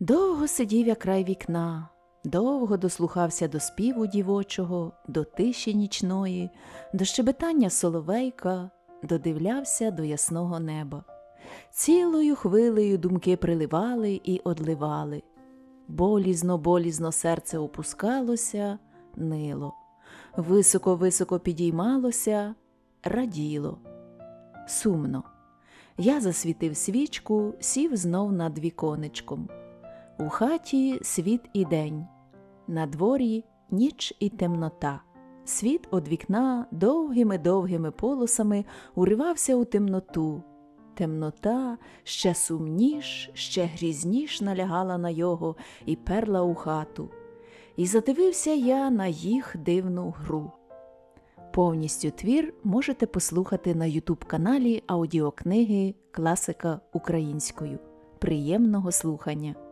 Довго сидів я край вікна, довго дослухався до співу дівочого, до тиші нічної, до щебетання соловейка, додивлявся до ясного неба. Цілою хвилею думки приливали і одливали. Болізно, болізно серце опускалося, нило. Високо-високо підіймалося, раділо. Сумно. Я засвітив свічку, сів знов над віконечком. У хаті світ і день, на дворі ніч і темнота. Світ од вікна довгими-довгими полосами уривався у темноту. Темнота ще сумніш, ще грізніш налягала на його і перла у хату. І задивився я на їх дивну гру. Повністю твір можете послухати на Ютуб каналі аудіокниги Класика українською. Приємного слухання!